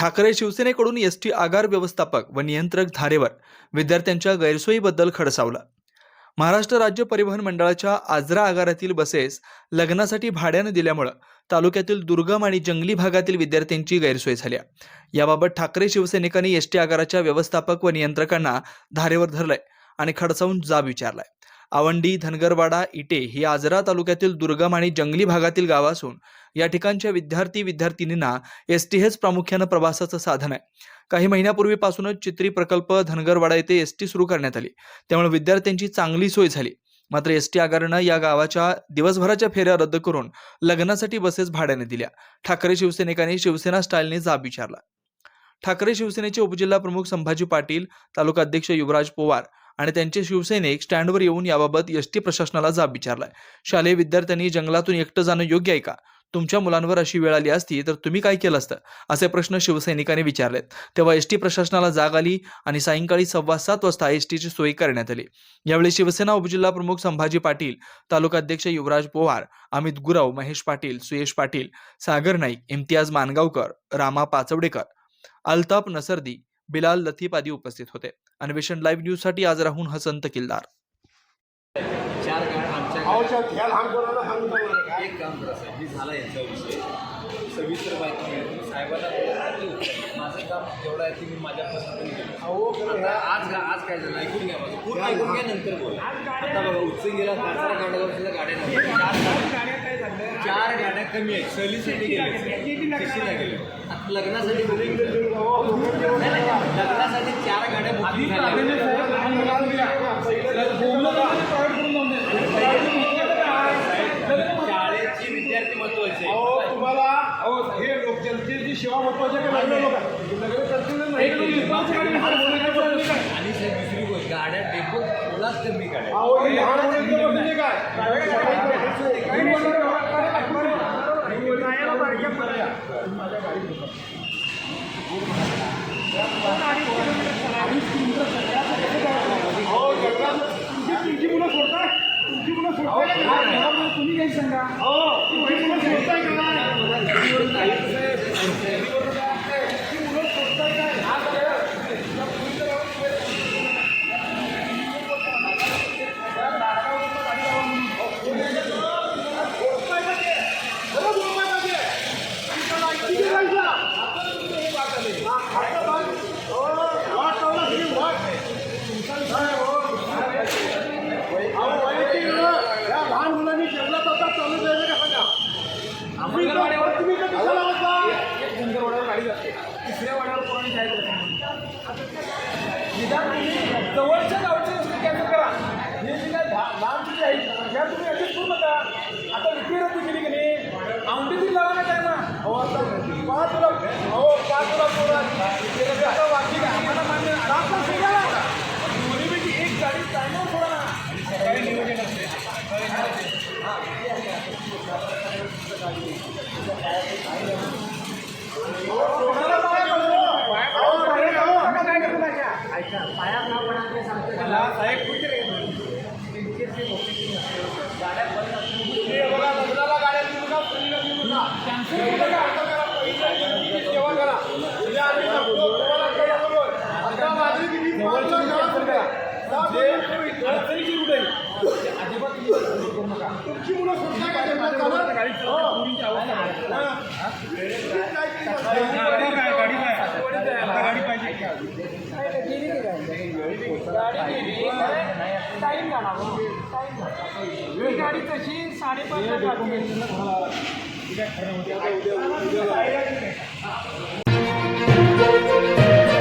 ठाकरे शिवसेनेकडून S T आगार व्यवस्थापक व नियंत्रक धारेवर विद्यार्थ्यांच्या गैरसोयीबद्दल खडसावलं. महाराष्ट्र राज्य परिवहन मंडळाच्या आजरा आगारातील बसेस लग्नासाठी भाड्यानं दिल्यामुळं तालुक्यातील दुर्गम आणि जंगली भागातील विद्यार्थ्यांची गैरसोय झाली याबाबत ठाकरे शिवसैनिकांनी एस टी आगाराच्या व्यवस्थापक व नियंत्रकांना धारेवर धरलंय आणि खडसावून जाब विचारलाय. आवंडी धनगरवाडा इटे ही आजरा तालुक्यातील दुर्गम आणि जंगली भागातील गावं असून या ठिकाणच्या विद्यार्थी विद्यार्थिनींना एस टी हेच प्रामुख्यानं प्रवासाचं साधन आहे. काही महिन्यापूर्वीपासूनच चित्री प्रकल्प धनगरवाडा येथे एस टी सुरू करण्यात आली. त्यामुळे विद्यार्थ्यांची चांगली सोय झाली. मात्र एस टी आगारानं या गावाच्या दिवसभराच्या फेऱ्या रद्द करून लग्नासाठी बसेस भाड्याने दिल्या. ठाकरे शिवसैनिकांनी शिवसेना स्टाईलने जाब विचारला. ठाकरे शिवसेनेचे उपजिल्हा प्रमुख संभाजी पाटील तालुका अध्यक्ष युवराज पोवार आणि त्यांचे शिवसैनिक स्टँडवर येऊन याबाबत एस टी प्रशासनाला जाब विचारलाय. शालेय विद्यार्थ्यांनी जंगलातून एकटं जाणं योग्य आहे का? तुमच्या मुलांवर अशी वेळ आली असती तर तुम्ही काय केलं असतं? असे प्रश्न शिवसैनिकांनी विचारलेत. तेव्हा एस टी प्रशासनाला जाग आली आणि सायंकाळी सव्वा सात वाजता एस टीची सोय करण्यात आली. यावेळी शिवसेना उपजिल्हा प्रमुख संभाजी पाटील तालुका अध्यक्ष युवराज पोवार अमित गुरव महेश पाटील सुयेश पाटील सागर नाईक इम्तियाज मानगावकर रामा पाचवडेकर अल्ताफ नसर्दी बिलाल लतीफ आदी उपस्थित होते. अन्वेषण लाईव्ह न्यूजसाठी आज राहून यांचा विषय. सविस्तर माहिती साहेबांना माझं काम जेवढं आहे ते मी माझ्या आता. आज आज काय झालं? ऐकून घ्या माझं पूर्ण ऐकून घ्या नंतर बोला. आता बघा उत्संगीला कांडावर सुद्धा गाड्या नव्हत्या. चार चार गाड्या कमी आहेत. सहलीसाठी गेल्या आता लग्नासाठी. नाही, नाही, लग्नासाठी चार गाड्या बुकिंग शाळेची विद्यार्थी महत्त्वाचे अहो, तुम्हाला अहो, हे लोक जनतेची सेवा महत्वाची आणि साहेब दुसरी गोष्ट गाड्या डेपो कमी गाड्या काय तुमची मुलं सोडताय? तुमची मुलं सोडताय? तुम्ही काही सांगा हो तुमची मुलं सोडताय का नाही? तुमची मुलं सोडताय का नाही? हा सगळं. लहान मुलांनी जंगलात आता चालू द्यायचं का सांगा अंगणवाड्यावर तुम्ही इथं कशाला बसला? वाड्यावर गाडी जाते तिसऱ्या वाड्यावर कोणाने काय करत निदान तुम्ही जवळच्या गावची गोष्टी कॅन्सल करा. हे जे काय धा- लांबची जी आहे ह्या तुम्ही ॲडजस्ट करू नका. आता विक्री रद्द केली की नाही? औंढीतील लावा ना काय ना अहो, आता पाच लाख अहो पाच लाख पोरं आहेत. आता काय आम्हाला मान्य सोडा ना दोन्हीपैकी एक गाडी टायमावर सोडा ना. सकाळी नियोजन असते. तुमची मुलं सुटताय का चालत? गाडी पुरीची अवस्था आहे. हा. तुम्ही काय केलं? गाडी काय गाडी काय आता गाडी पाहिजे गाडी तशी साडेपाच उद्या-